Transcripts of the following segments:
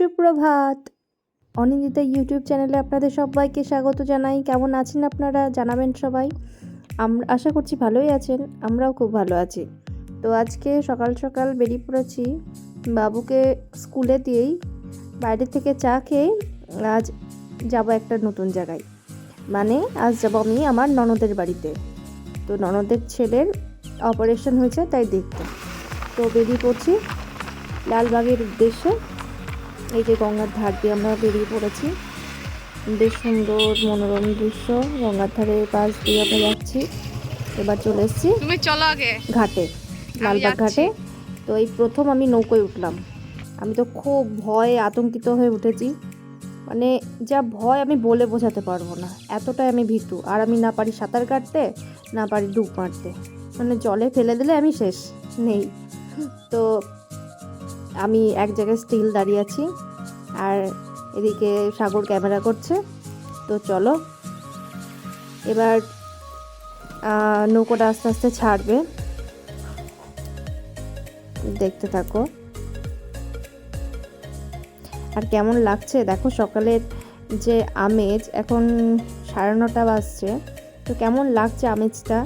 সুপ্রভাত। অনিন্দিতা ইউটিউব চ্যানেলে আপনাদের সবাইকে স্বাগত জানাই। কেমন আছেন আপনারা? জানাবেন সবাই। আমরা আশা করছি ভালোই আছেন। আমরাও খুব ভালো আছি। তো আজকে সকাল সকাল বেরিয়ে পড়েছি বাবুকে স্কুলে দিয়েই। বাইরে থেকে চা খেয়ে আজ যাব একটা নতুন জায়গায়। মানে আজ যাব আমি আমার ননদের বাড়িতে। তো ননদের ছেলের অপারেশন হয়েছে, তাই দেখতে। তো বেরিয়ে পড়ছি লালবাগের উদ্দেশ্যে। এই যে গঙ্গার ধার দিয়ে আমরা বেরিয়ে পড়েছি। বেশ সুন্দর মনোরম দৃশ্য। গঙ্গার ধারে পাশ দিয়ে আমরা যাচ্ছি। এবার চলে এসেছি তুমি চলো আগে। ঘাটে লালবাগ ঘাটে। তো এই প্রথম আমি নৌকোয় উঠলাম। আমি তো খুব ভয়ে আতঙ্কিত হয়ে উঠেছি। মানে যা ভয় আমি বলে বোঝাতে পারব না। এতটাই আমি ভীতু। আর আমি না পারি সাঁতার কাটতে না পারি ডুব মারতে। মানে জলে ফেলে দিলে আমি শেষ নেই। তো আমি এক জায়গায় স্টিল দাঁড়িয়ে আছি, আর এদিকে সাগর ক্যামেরা করছে। তো চলো, এবার নৌকোটা আস্তে আস্তে ছাড়বে। দেখতে থাকো। আর কেমন লাগছে? দেখো সকালের যে আমেজ, এখন সাড়ে নটা বাজছে। তো কেমন লাগছে আমেজটা?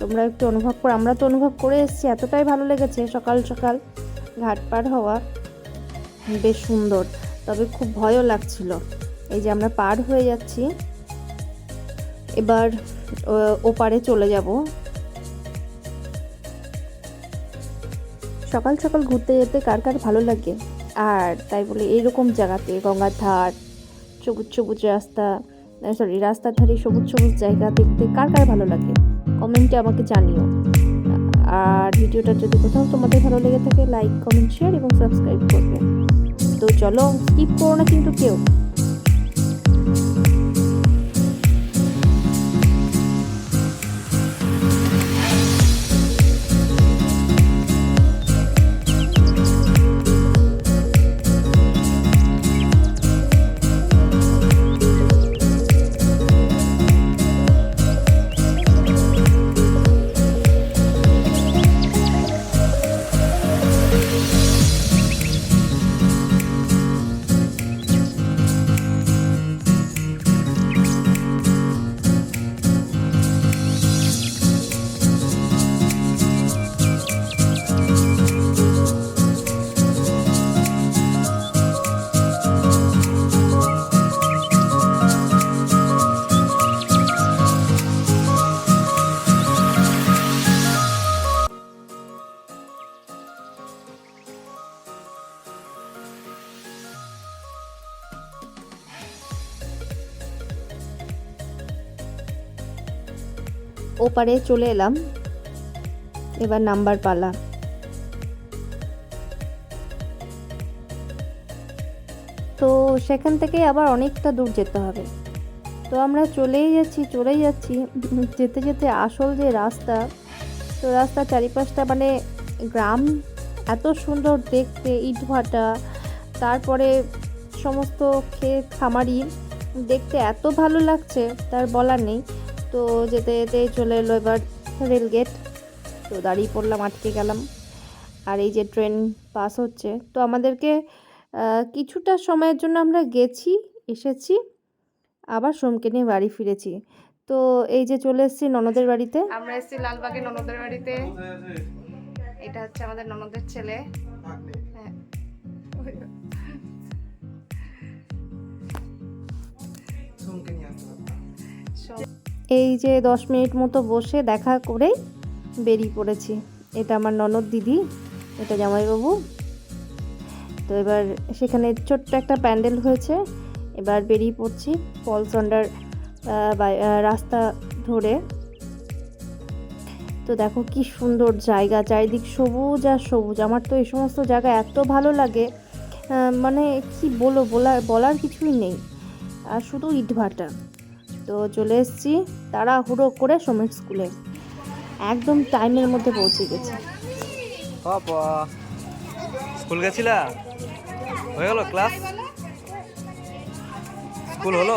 তোমরা একটু অনুভব করো, আমরা তো অনুভব করে এসেছি, এতটাই ভালো লেগেছে সকাল সকাল। ঘাট পার হওয়া বেশ সুন্দর। তবে খুব ভয়ও লাগছিল। এই যে আমরা পার হয়ে যাচ্ছি, এবার ওপারে চলে যাব। সকাল সকাল ঘুরতে যেতে কার কার ভালো লাগে? আর তাই বলে এইরকম জায়গাতে, গঙ্গার ধার, সবুজ সবুজ রাস্তা সরি রাস্তার ধারে সবুজ সবুজ জায়গা দেখতে কার কার ভালো লাগে? কমেন্টে আমাকে জানিও। আর ভিডিওটা যদি কোথাও তোমাদের ভালো লেগে থাকে লাইক কমেন্ট শেয়ার এবং সাবস্ক্রাইব করবে। তো চলো স্কিপ করো না কিন্তু কেউ। ওপারে চলে এলাম। এবার নাম্বার পালা। তো সেখান থেকে আবার অনেকটা দূর যেতে হবে। তো আমরা চলেই যাচ্ছি চলেই যাচ্ছি। যেতে যেতে আসল যে রাস্তা, তো রাস্তার চারিপাশটা মানে গ্রাম, এত সুন্দর দেখতে ইটভাটা তারপরে সমস্ত ক্ষেত খামারি, দেখতে এত ভালো লাগছে, তার বলার নেই। তো যেতে যেতে চলে এলো এবার রেলগেট তো দাঁড়িয়ে পড়লাম, আটকে গেলাম। আর এই যে ট্রেন পাস হচ্ছে। তো আমাদেরকে কিছুটা সময়ের জন্য আমরা গেছি, এসেছি। আবার সোমকে নিয়ে বাড়ি ফিরেছি। তো এই যে চলে এসেছি ননদের বাড়িতে। আমরা এসেছি লালবাগে ননদের বাড়িতে। এটা হচ্ছে আমাদের ননদের ছেলে। হ্যাঁ। সব- এই যে দশ মিনিট মতো বসে দেখা করেই বেরিয়ে পড়েছি। এটা আমার ননদ দিদি, এটা জামাইবাবু। তো এবার সেখানে ছোট্ট একটা প্যান্ডেল হয়েছে, এবার বেরিয়ে পড়ছি পলসন্ডার রাস্তা ধরে। তো দেখো কি সুন্দর জায়গা, চারিদিক সবুজ আর সবুজ। আমার তো এই সমস্ত জায়গা এত ভালো লাগে মানে কি বলো বলার বলার কিছুই নেই। আর শুধু ইটভাটা। তো চলে এসেছি তাড়াহুড়ো করে শ্রমিক স্কুলে। একদম টাইমের মধ্যে পৌঁছে গেছি। স্কুল গেছিলা? হয়ে গেল ক্লাস? স্কুল হলো?